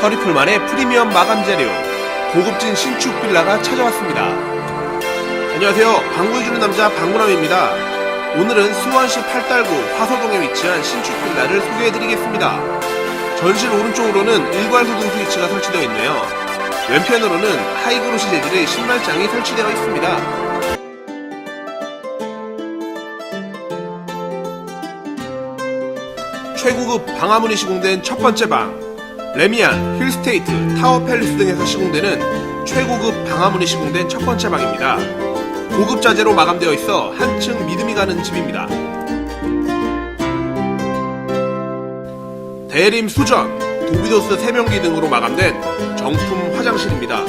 서리풀만의 프리미엄 마감 재료 고급진 신축 빌라가 찾아왔습니다. 안녕하세요. 방구해주는 남자 방구남입니다. 오늘은 수원시 팔달구 화서동에 위치한 신축 빌라를 소개해드리겠습니다. 전실 오른쪽으로는 일괄 소등 스위치가 설치되어 있네요. 왼편으로는 하이그로시 재질의 신발장이 설치되어 있습니다. 최고급 방화문이 시공된 첫 번째 방 레미안, 힐스테이트, 타워 팰리스 등에서 시공되는 최고급 방화문이 시공된 첫 번째 방입니다. 고급 자재로 마감되어 있어 한층 믿음이 가는 집입니다. 대림 수전, 도비도스 세면기 등으로 마감된 정품 화장실입니다.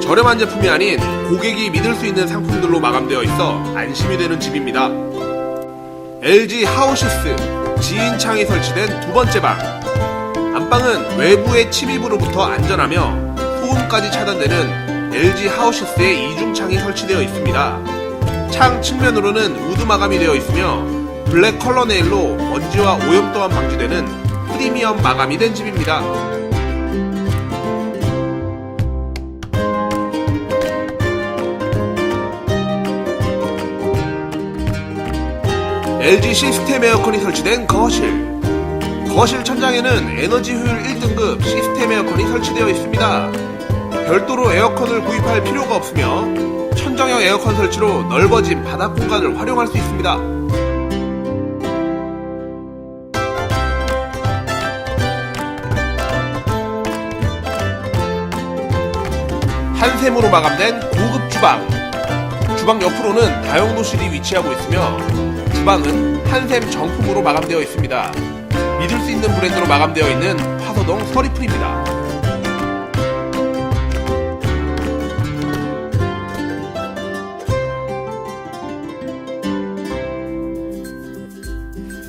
저렴한 제품이 아닌 고객이 믿을 수 있는 상품들로 마감되어 있어 안심이 되는 집입니다. LG 하우시스 지인 창이 설치된 두 번째 방. 안방은 외부의 침입으로부터 안전하며 소음까지 차단되는 LG 하우시스의 이중창이 설치되어 있습니다. 창 측면으로는 우드 마감이 되어 있으며 블랙 컬러 네일로 먼지와 오염 또한 방지되는 프리미엄 마감이 된 집입니다. LG 시스템 에어컨이 설치된 거실. 거실 천장에는 에너지 효율 1등급 시스템 에어컨이 설치되어 있습니다. 별도로 에어컨을 구입할 필요가 없으며 천정형 에어컨 설치로 넓어진 바닥 공간을 활용할 수 있습니다. 한샘으로 마감된 고급 주방. 주방 옆으로는 다용도실이 위치하고 있으며 주방은 한샘 정품으로 마감되어 있습니다. 믿을 수 있는 브랜드로 마감되어 있는 화서동 서리풀입니다.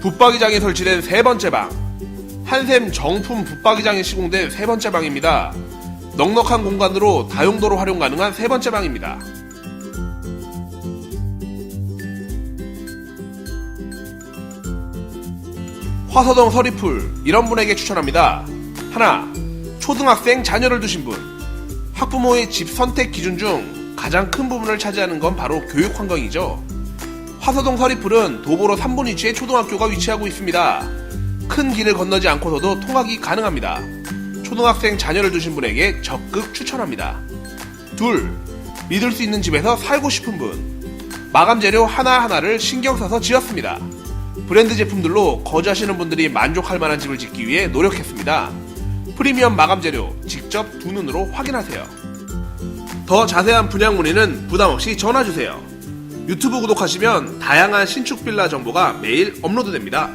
붙박이장이 설치된 세 번째 방. 한샘 정품 붙박이장이 시공된 세 번째 방입니다. 넉넉한 공간으로 다용도로 활용 가능한 세 번째 방입니다. 화서동 서리풀 이런 분에게 추천합니다. 하나, 초등학생 자녀를 두신 분. 학부모의 집 선택 기준 중 가장 큰 부분을 차지하는 건 바로 교육 환경이죠. 화서동 서리풀은 도보로 3분 위치에 초등학교가 위치하고 있습니다. 큰 길을 건너지 않고서도 통학이 가능합니다. 초등학생 자녀를 두신 분에게 적극 추천합니다. 둘, 믿을 수 있는 집에서 살고 싶은 분. 마감 재료 하나하나를 신경 써서 지었습니다. 브랜드 제품들로 거주하시는 분들이 만족할 만한 집을 짓기 위해 노력했습니다. 프리미엄 마감 재료 직접 두 눈으로 확인하세요. 더 자세한 분양 문의는 부담 없이 전화 주세요. 유튜브 구독하시면 다양한 신축 빌라 정보가 매일 업로드됩니다.